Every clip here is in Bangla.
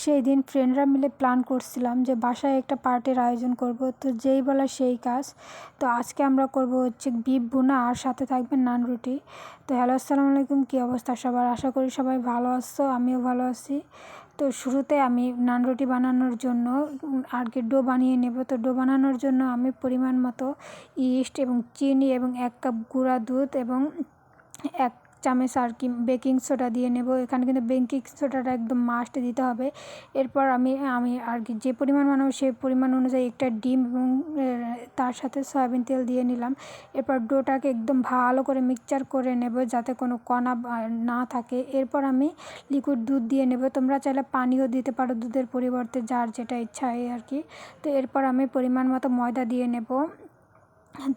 সেই দিন ফ্রেন্ডরা মিলে প্ল্যান করছিলাম যে বাসায় একটা পার্টির আয়োজন করব। তো যেই বলা সেই কাজ। তো আজকে আমরা করব হচ্ছে বিপ বোনা আর সাথে থাকবে নান রুটি। তো হ্যালো আসসালামু আলাইকুম। কী অবস্থা সবার? আশা করি সবাই ভালো আছো, আমিও ভালো আছি। তো শুরুতে আমি নান রুটি বানানোর জন্য আর কি ডো বানিয়ে নেব। তো ডো বানানোর জন্য আমি পরিমাণ মতো ইস্ট এবং চিনি এবং এক কাপ গুঁড়া দুধ এবং এক চামচ আর কি, বেকিং সোডা দিয়ে নেব। এখানে কিন্তু বেকিং সোডাটা একদম মাস্ট দিতে হবে। এরপর আমি আমি আর কি যে পরিমাণ বানাবো সেই পরিমাণ অনুযায়ী একটা ডিম এবং তার সাথে সয়াবিন তেল দিয়ে নিলাম। এরপর ডোটাকে একদম ভালো করে মিক্সচার করে নেব যাতে কোনো কণা না থাকে। এরপর আমি লিকুইড দুধ দিয়ে নেব। তোমরা চাইলে পানিও দিতে পারো দুধের পরিবর্তে, যার যেটা ইচ্ছা হয় আর কি। তো এরপর আমি পরিমাণ মতো ময়দা দিয়ে নেব।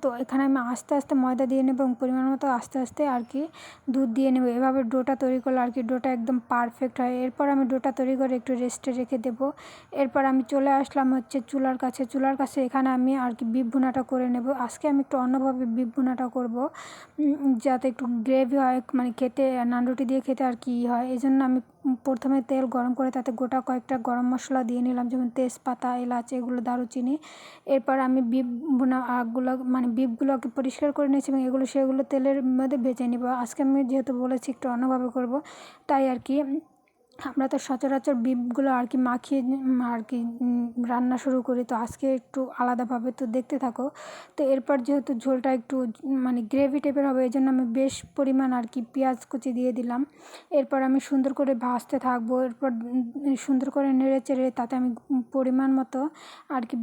তো এখানে আমি আস্তে আস্তে ময়দা দিয়ে নেব এবং পরিমাণ মতো আস্তে আস্তে আর কি দুধ দিয়ে নেব। এভাবে ডোটা তৈরি করলে আর কি ডোটা একদম পারফেক্ট হয়। এরপর আমি ডোটা তৈরি করে একটু রেস্টে রেখে দেবো। এরপর আমি চলে আসলাম হচ্ছে চুলার কাছে। চুলার কাছে এখানে আমি আর কি বিপ করে নেব। আজকে আমি একটু অন্যভাবে বিপ ভুনাটা করব যাতে একটু গ্রেভি হয় মানে খেতে নান রুটি দিয়ে খেতে আর কি হয়। এই জন্য আমি প্রথমে তেল গরম করে তাতে গোটা কয়েকটা গরম মশলা দিয়ে নিলাম, যেমন তেজপাতা, এলাচ, এগুলো, দারুচিনি। এরপর আমি বিপ বোনা আগগুলো মানে বিপগুলোকে পরিষ্কার করে নিয়েছি এবং এগুলো, সেগুলো তেলের মধ্যে ভেজে নিব। আজকে আমি যেহেতু বলেছি একটু অন্যভাবে করব, তাই আর কি। আমরা তো সচরাচর বিপগুলো আর কি মাখিয়ে আর কি রান্না শুরু করি। তো আজকে একটু আলাদাভাবে তো দেখতে থাকো। তো এরপর যেহেতু ঝোলটা একটু মানে গ্রেভি টাইপের হবে, এই জন্য আমি বেশ পরিমাণ আর কি পেঁয়াজ কুচি দিয়ে দিলাম। এরপর আমি সুন্দর করে ভাজতে থাকব। এরপর সুন্দর করে নেড়ে চেড়ে তাতে আমি পরিমাণ মতো আর কি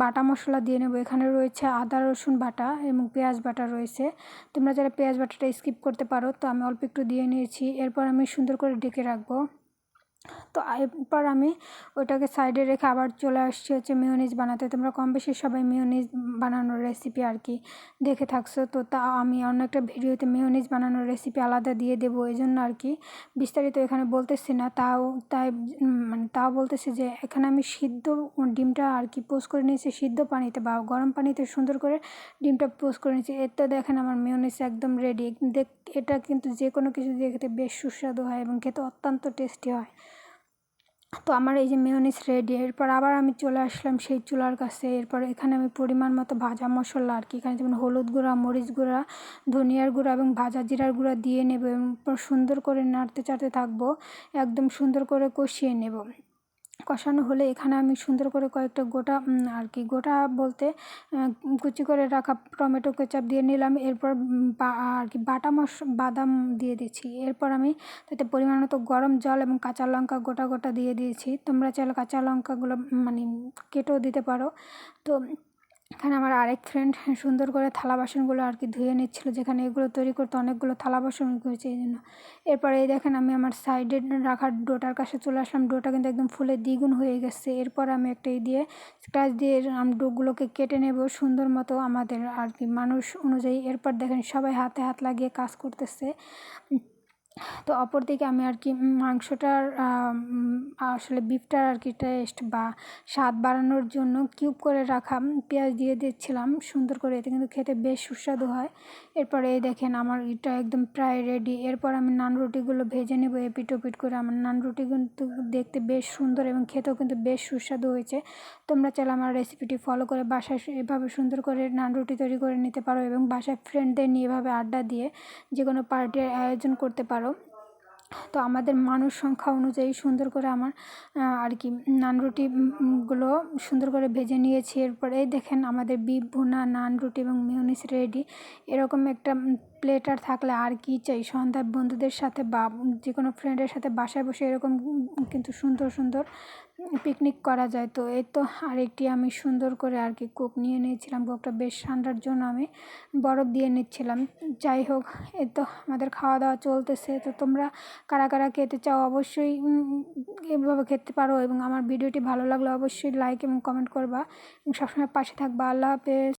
বাটা মশলা দিয়ে নেব। এখানে রয়েছে আদা, রসুন বাটা এবং পেঁয়াজ বাটা রয়েছে। তোমরা যারা পেঁয়াজ বাটাটা স্কিপ করতে পারো, তো আমি অল্প একটু দিয়ে নিয়েছি। এরপর আমি সুন্দর করে ডেকে রাখব। তো এরপর আমি ওটাকে সাইডে রেখে আবার চলে আসছি হচ্ছে মেয়নিজ বানাতে। তোমরা কম বেশি সবাই মেয়নিজ বানানোর রেসিপি আর কি দেখে থাকছো। তো তা আমি অন্য একটা ভিডিওতে মেয়নিজ বানানোর রেসিপি আলাদা দিয়ে দেবো, এই জন্য আর কি বিস্তারিত এখানে বলতেছি না। তাও, তাই মানে তাও বলতেছি যে এখানে আমি সিদ্ধ ডিমটা আর কি পোস্ট করে নিয়েছি, সিদ্ধ পানিতে বা গরম পানিতে সুন্দর করে ডিমটা পোস্ট করে নিয়েছি। এর তো দেখেন আমার মেয়নিজ একদম রেডি দেখ, এটা কিন্তু যে কোনো কিছু দিয়ে খেতে বেশ সুস্বাদু হয় এবং খেতে অত্যন্ত টেস্টি হয়। তো আমার এই যে মেয়নিস রেডি, এরপর আবার আমি চলে আসলাম সেই চুলার কাছে। এরপর এখানে আমি পরিমাণ মতো ভাজা মশলা আর কি। এখানে যেমন হলুদ গুঁড়া, মরিচ গুঁড়া, ধনিয়ার গুঁড়া এবং ভাজা জিরার গুঁড়া দিয়ে নেব এবং সুন্দর করে নাড়তে চাড়তে থাকব, একদম সুন্দর করে কষিয়ে নেব। কষানো হলে এখানে আমি সুন্দর করে কয়েকটা গোটা আর কি, গোটা বলতে কুচি করে রাখা টমেটো কেচাপ দিয়ে নিলাম। এরপর আর কি, বাটা মশ, বাদাম দিয়ে দিচ্ছি। এরপর আমি তাতে পরিমাণ মতো গরম জল এবং কাঁচা লঙ্কা গোটা গোটা দিয়ে দিয়েছি। তোমরা চাইলে কাঁচা লঙ্কাগুলো মানে কেটেও দিতে পারো। তো এখানে আমার আরেক ফ্রেন্ড সুন্দর করে থালা বাসনগুলো আর কি ধুয়ে নিচ্ছিলো, যেখানে এগুলো তৈরি করতে অনেকগুলো থালা বাসন হয়েছে এই জন্য। এরপরে এই দেখেন আমি আমার সাইডে রাখা ডোটার কাছে চলে আসলাম, ডোটা কিন্তু একদম ফুলে দ্বিগুণ হয়ে গেছে। এরপর আমি একটা এই দিয়ে স্ক্রাচ দিয়ে আম ডোগুলোকে কেটে নেব সুন্দর মতো আমাদের আর কি মানুষ অনুযায়ী। এরপর দেখেন সবাই হাতে হাত লাগিয়ে কাজ করতেছে। তো অপর অপরদিকে আমি আর কি মাংসটার আসলে বিফটার আর কি টেস্ট বা স্বাদ বাড়ানোর জন্য কিউব করে রাখা পেঁয়াজ দিয়ে দিচ্ছিলাম সুন্দর করে। এতে কিন্তু খেতে বেশ সুস্বাদু হয়। এরপরে এই দেখেন আমার এটা একদম প্রায় রেডি এরপর আমি নান রুটিগুলো ভেজে নেব এপিট ওপিট করে। আমার নান রুটি কিন্তু দেখতে বেশ সুন্দর এবং খেতেও কিন্তু বেশ সুস্বাদু হয়েছে। তোমরা চাইলে আমার রেসিপিটি ফলো করে বাসায় এভাবে সুন্দর করে নান রুটি তৈরি করে নিতে পারো এবং বাসায় ফ্রেন্ডদের নিয়ে এভাবে আড্ডা দিয়ে যে কোনো পার্টির আয়োজন করতে পারো। তো আমাদের মানুষ সংখ্যা অনুযায়ী সুন্দর করে আমার আর কি, নান রুটিগুলো সুন্দর করে ভেজে নিয়েছি। এরপরে দেখেন আমাদের বিপ ভুনা, নান রুটি এবং মিউনিস রেডি এরকম একটা প্লেটার থাকলে আর কি চাই? সন্ধ্যায় বন্ধুদের সাথে বা যে কোনো ফ্রেন্ডের সাথে বাসায় বসে এরকম কিন্তু সুন্দর সুন্দর পিকনিক করা যায়। তো এই তো আরেকটি আমি সুন্দর করে আর কি কোক নিয়ে নিয়েছিলাম। কোকটা বেশ ঠান্ডার জন্য আমি বরফ দিয়ে নিচ্ছিলাম। যাই হোক, এই তো আমাদের খাওয়া দাওয়া চলতেছে। তো তোমরা কারা কারা খেতে চাও অবশ্যই এভাবে খেতে পারো এবং আমার ভিডিওটি ভালো লাগলে অবশ্যই লাইক এবং কমেন্ট করবা। এবং সবসময় পাশে থাকবা। আল্লাহ হাফেজ।